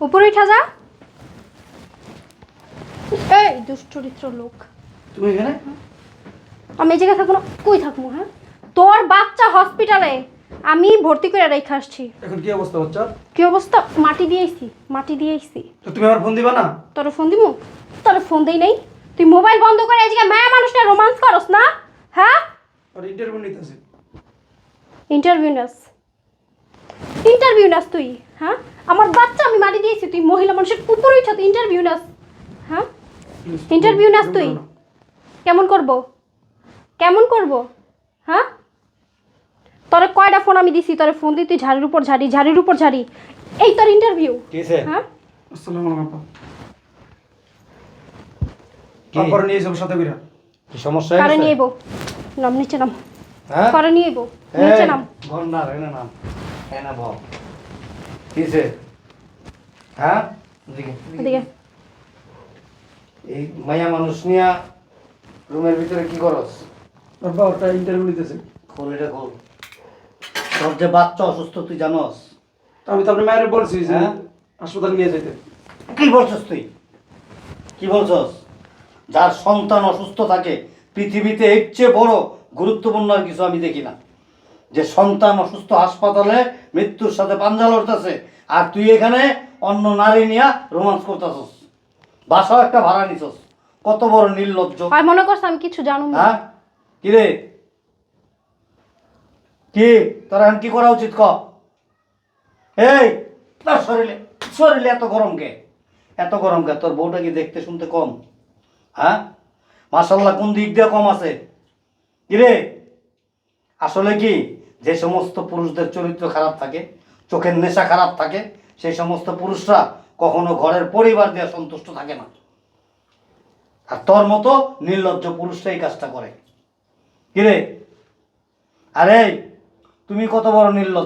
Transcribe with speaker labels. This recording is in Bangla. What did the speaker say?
Speaker 1: উপরে উঠা যা। এই দুশ্চরিত্র লোক।
Speaker 2: তুমি এখানে?
Speaker 1: আমি এই জায়গায় থাকব না কই থাকব হ্যাঁ? তোর বাচ্চা হসপিটালে আমি ভর্তি করে রেখে আসছি।
Speaker 2: এখন কি অবস্থা বাচ্চা?
Speaker 1: কি অবস্থা? মাটি দিয়েছি মাটি দিয়েছি
Speaker 2: তো তুমি আমার ফোন দিবা না?
Speaker 1: তোর ফোন দিমু? তোর ফোন দেই নাই। তুই মোবাইল বন্ধ করে এই জায়গায় মায়া মানুষটা রোমান্স করস না? হ্যাঁ?
Speaker 2: আর ইন্টারভিউ নিতেছি।
Speaker 1: ইন্টারভিউ নাস। ইন্টারভিউ নাস তুই হ্যাঁ? আমার বাচ্চা আমি মাটি দিয়েছি তুই মহিলা মানুষের উপরে উঠা তুই ইন্টারভিউ নাস। হ্যাঁ? ইন্টারভিউ নাস তুই? কেমন করব? কেমন করব? হ্যাঁ? তোরে কয়টা ফোন আমি দিছি? তোরে ফোন দিই তুই ঝাড়ির উপর ঝাড়ি ঝাড়ির উপর ঝাড়ি। এই তোর ইন্টারভিউ
Speaker 3: কিসে
Speaker 1: হ্যাঁ?
Speaker 2: আসসালামু আলাইকুম আপা।
Speaker 3: কি?
Speaker 2: তারপরে নিয়ে যাব সাথে করে
Speaker 3: কি সমস্যা
Speaker 1: কারে
Speaker 3: হয়েছে?
Speaker 1: নিয়ে এবো নাম নিচে নাম।
Speaker 3: হ্যাঁ?
Speaker 1: কারে নিয়ে এবো নিচে নাম।
Speaker 3: গন্ডার এনে নাম। এনে বল কিসে হ্যাঁ? এদিকে
Speaker 1: এদিকে
Speaker 3: এই মাইয়া মানুষ নিয়া রুমের ভিতরে কি করস?
Speaker 2: বাবা ওটা ইন্টারভিউ নিতেছে।
Speaker 3: খোল এটা খোল। তোর যে বাচ্চা অসুস্থ তুই জানস।
Speaker 2: তো আমি তো আপনার মায়ের বলছি যে
Speaker 3: হ্যাঁ?
Speaker 2: হাসপাতালে নিয়ে যেতে
Speaker 3: কি বলছস তুই? কি বলছস? যার সন্তান অসুস্থ থাকে পৃথিবীতে এর চেয়ে বড় গুরুত্বপূর্ণ আর কিছু আমি দেখি না। যে সন্তান অসুস্থ হাসপাতালে মৃত্যুর সাথে পাঞ্জা লড়তেছে আর তুই এখানে অন্য নারী নিয়া রোমান্স করতেছস। বাসাও একটা ভাড়া নিছস। কত বড় নির্লজ্জ।
Speaker 1: আর মনে করছ আমি কিছু জানো না?
Speaker 3: হ্যাঁ? কি রে? কি? তোর এখন কি করা উচিত ক? এই তোর শরীরে শরীরে এত গরম কে? এত গরম কে? তোর বউটা কি দেখতে শুনতে কম? হ্যাঁ? মাসাল্লাহ কোন দিক দিয়ে কম আছে? কি রে? আসলে কি? যে সমস্ত পুরুষদের চরিত্র খারাপ থাকে, চোখের নেশা খারাপ থাকে, সেই সমস্ত পুরুষরা কখনো ঘরের পরিবার দিয়ে সন্তুষ্ট থাকে না। আর তোর মতো নির্লজ্জ পুরুষরা এই কাজটা করে। কিরে আরে, তুমি কত বড় নির্লজ্জ?